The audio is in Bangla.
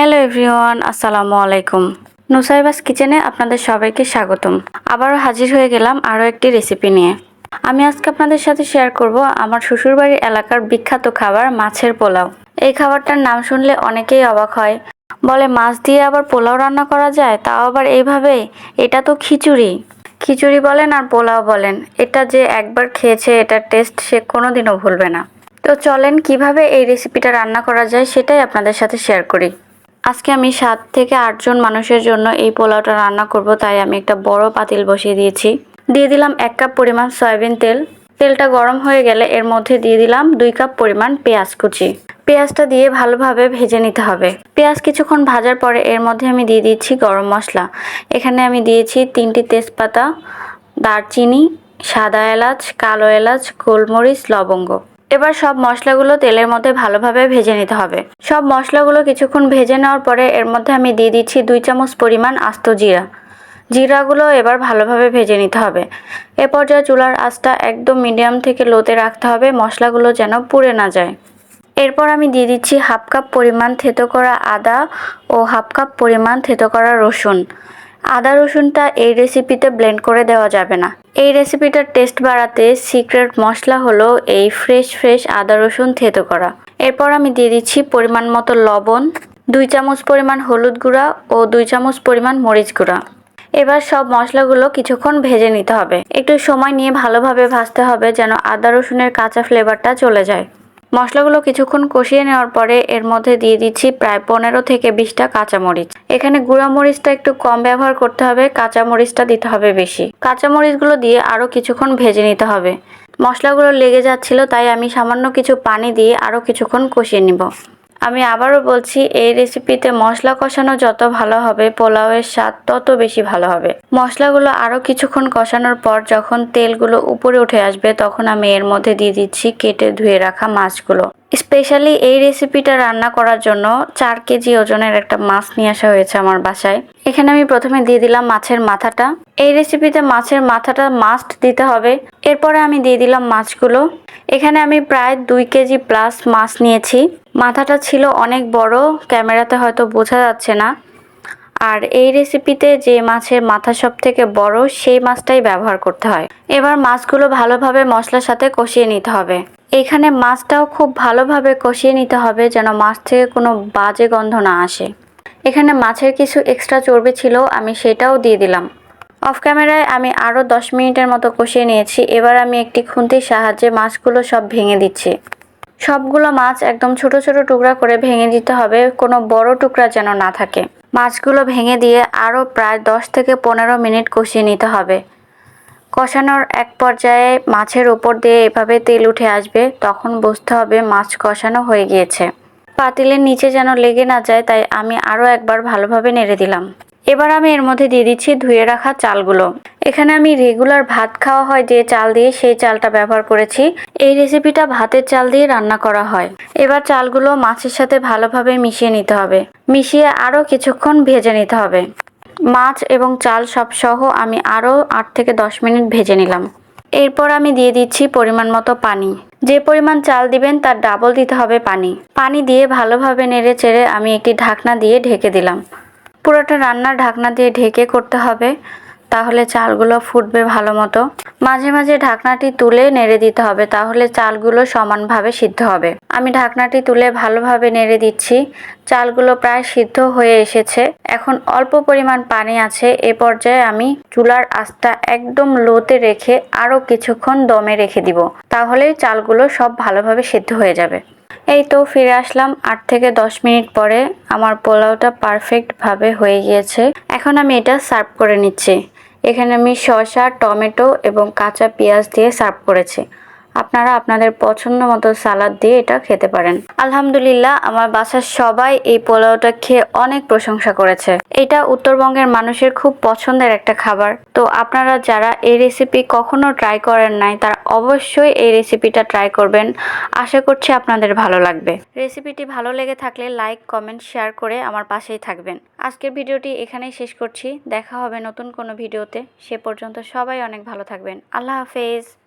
হ্যালো এভরিওয়ান, আসসালামু আলাইকুম। নুসাইবাস কিচেনে আপনাদের সবাইকে স্বাগতম। আবারও হাজির হয়ে গেলাম আরও একটি রেসিপি নিয়ে। আমি আজকে আপনাদের সাথে শেয়ার করব আমার শ্বশুরবাড়ির এলাকার বিখ্যাত খাবার মাছের পোলাও। এই খাবারটার নাম শুনলে অনেকেই অবাক হয়। বলে, মাছ দিয়ে আবার পোলাও রান্না করা যায়? তাও আবার এইভাবে? এটা তো খিচুড়ি। খিচুড়ি বলেন আর পোলাও বলেন, এটা যে একবার খেয়েছে, এটার টেস্ট সে কোনোদিনও ভুলবে না। তো চলেন কীভাবে এই রেসিপিটা রান্না করা যায় সেটাই আপনাদের সাথে শেয়ার করি। আজকে আমি সাত থেকে আটজন মানুষের জন্য এই পোলাওটা রান্না করব, তাই আমি একটা বড় পাতিল বসিয়ে দিয়েছি। দিয়ে দিলাম এক কাপ পরিমাণ সয়াবিন তেল। তেলটা গরম হয়ে গেলে এর মধ্যে দিয়ে দিলাম দুই কাপ পরিমাণ পেঁয়াজ কুচি। পেঁয়াজটা দিয়ে ভালোভাবে ভেজে নিতে হবে। পেঁয়াজ কিছুক্ষণ ভাজার পরে এর মধ্যে আমি দিয়ে দিচ্ছি গরম মশলা। এখানে আমি দিয়েছি তিনটি তেজপাতা, দারচিনি, সাদা এলাচ, কালো এলাচ, গোলমরিচ, লবঙ্গ। এবার সব মশলাগুলো তেলের মধ্যে ভালোভাবে ভেজে নিতে হবে। সব মশলাগুলো কিছুক্ষণ ভেজে নেওয়ার পরে এর মধ্যে আমি দিয়ে দিচ্ছি দুই চামচ পরিমাণ আস্ত জিরা। জিরাগুলো এবার ভালোভাবে ভেজে নিতে হবে। এ পর্যায়ে চুলার আঁচটা একদম মিডিয়াম থেকে লোতে রাখতে হবে, মশলাগুলো যেন পুড়ে না যায়। এরপর আমি দিয়ে দিচ্ছি হাফ কাপ পরিমাণ থেতো করা আদা ও হাফ কাপ পরিমাণ থেতো করা রসুন। আদা রসুনটা এই রেসিপিতে ব্লেন্ড করে দেওয়া যাবে না। এই রেসিপিটার টেস্ট বাড়াতে সিক্রেট মশলা হলো এই ফ্রেশ ফ্রেশ আদা রসুন থেতো করা। এরপর আমি দিয়ে দিচ্ছি পরিমাণ মতো লবণ, দুই চামচ পরিমাণ হলুদ গুঁড়া ও দুই চামচ পরিমাণ মরিচ গুঁড়া। এবার সব মশলাগুলো কিছুক্ষণ ভেজে নিতে হবে। একটু সময় নিয়ে ভালোভাবে ভাজতে হবে যেন আদা রসুনের কাঁচা ফ্লেভারটা চলে যায়। মশলাগুলো কিছুক্ষণ কষিয়ে নেওয়ার পরে এর মধ্যে দিয়ে দিচ্ছি প্রায় পনেরো থেকে বিশটা কাঁচামরিচ। এখানে গুঁড়া মরিচটা একটু কম ব্যবহার করতে হবে, কাঁচামরিচটা দিতে হবে বেশি। কাঁচামরিচগুলো দিয়ে আরও কিছুক্ষণ ভেজে নিতে হবে। মশলাগুলো লেগে যাচ্ছিল, তাই আমি সামান্য কিছু পানি দিয়ে আরও কিছুক্ষণ কষিয়ে নিব। আমি আবারও বলছি, এই রেসিপিতে মশলা কষানো যত ভালো হবে, পোলাওয়ের স্বাদ তত বেশি ভালো হবে। মশলাগুলো আরও কিছুক্ষণ কষানোর পর যখন তেলগুলো উপরে উঠে আসবে, তখন আমি এর মধ্যে দিয়ে দিচ্ছি কেটে ধুয়ে রাখা মাছগুলো। স্পেশালি এই রেসিপিটা রান্না করার জন্য চার কেজি ওজনের একটা মাছ নিয়ে আসা হয়েছে আমার বাসায়। এখানে আমি প্রথমে দিয়ে দিলাম মাছের মাথাটা। এই রেসিপিতে মাছের মাথাটা মাস্ট দিতে হবে। এরপরে আমি দিয়ে দিলাম মাছগুলো। এখানে আমি প্রায় দুই কেজি প্লাস মাছ নিয়েছি। মাথাটা ছিল অনেক বড়, ক্যামেরাতে হয়তো বোঝা যাচ্ছে না। আর এই রেসিপিতে যে মাছের মাথা সব থেকে বড়, সেই মাছটাই ব্যবহার করতে হয়। এবার মাছগুলো ভালোভাবে মশলার সাথে কষিয়ে নিতে হবে। এখানে মাছটাও খুব ভালোভাবে কষিয়ে নিতে হবে যেন মাছ থেকে কোনো বাজে গন্ধ না আসে। এখানে মাছের কিছু এক্সট্রা চর্বি ছিল, আমি সেটাও দিয়ে দিলাম। অফ ক্যামেরায় আমি আরও দশ মিনিটের মতো কষিয়ে নিয়েছি। এবার আমি একটি খুন্তির সাহায্যে মাছগুলো সব ভেঙে দিচ্ছি। সবগুলো মাছ একদম ছোট ছোট টুকরা করে ভেঙে দিতে হবে, কোনো বড় টুকরা যেন না থাকে। মাছগুলো ভেঙে দিয়ে আরও প্রায় দশ থেকে পনেরো মিনিট কষিয়ে নিতে হবে। কষানোর এক পর্যায়ে মাছের ওপর দিয়ে এভাবে তেল উঠে আসবে, তখন বুঝতে হবে মাছ কষানো হয়ে গিয়েছে। পাতিলের নিচে যেন লেগে না যায়, তাই আমি আরও একবার ভালোভাবে নেড়ে দিলাম। এবার আমি এর মধ্যে দিয়ে দিচ্ছি ধুয়ে রাখা চালগুলো। এখানে আমি রেগুলার ভাত খাওয়া হয় যে চাল দিয়ে সেই চালটা ব্যবহার করেছি। এই রেসিপিটা ভাতের চাল দিয়ে রান্না করা হয়। এবার চালগুলো মাছের সাথে ভালোভাবে মিশিয়ে নিতে হবে। মিশিয়ে আরও কিছুক্ষণ ভেজে নিতে হবে। মাছ এবং চাল সব সহ আমি আরও আট থেকে দশ মিনিট ভেজে নিলাম। এরপর আমি দিয়ে দিচ্ছি পরিমাণ মতো পানি। যে পরিমাণ চাল দিবেন তার ডাবল দিতে হবে পানি। পানি দিয়ে ভালোভাবে নেড়ে চেড়ে আমি একটি ঢাকনা দিয়ে ঢেকে দিলাম। পুরোটা রান্নার ঢাকনা দিয়ে ঢেকে করতে হবে, তাহলে চালগুলো ফুটবে ভালো মতো। মাঝে মাঝে ঢাকনাটি তুলে নেড়ে দিতে হবে, তাহলে চালগুলো সমানভাবে সিদ্ধ হবে। আমি ঢাকনাটি তুলে ভালোভাবে নেড়ে দিচ্ছি। চালগুলো প্রায় সিদ্ধ হয়ে এসেছে। এখন অল্প পরিমাণ পানি আছে। এ পর্যায়ে আমি চুলার আঁচটা একদম লোতে রেখে আরও কিছুক্ষণ দমে রেখে দিব। তাহলেই চালগুলো সব ভালোভাবে সিদ্ধ হয়ে যাবে। এই তো ফিরে আসলাম আট থেকে দশ মিনিট পরে। আমার পোলাওটা পারফেক্টভাবে হয়ে গিয়েছে। এখন আমি এটা সার্ভ করে নিচ্ছি। এখানে আমি শসা, টমেটো এবং কাঁচা পেঁয়াজ দিয়ে সার্ভ করেছি। আপনারা আপনাদের পছন্দ মতো সালাদ দিয়ে এটা খেতে পারেন। আলহামদুলিল্লাহ, আমার বাসার সবাই এই পোলাওটা খেয়ে অনেক প্রশংসা করেছে। এটা উত্তরবঙ্গের মানুষের খুব পছন্দের একটা খাবার। তো আপনারা যারা এই রেসিপি কখনো ট্রাই করেন নাই, তারা অবশ্যই এই রেসিপিটা ট্রাই করবেন। আশা করছি আপনাদের ভালো লাগবে। রেসিপিটি ভালো লেগে থাকলে লাইক কমেন্ট শেয়ার করে আমার পাশেই থাকবেন। আজকের ভিডিওটি এখানেই শেষ করছি। দেখা হবে নতুন কোনো ভিডিওতে। সে পর্যন্ত সবাই অনেক ভালো থাকবেন। আল্লাহ হাফেজ।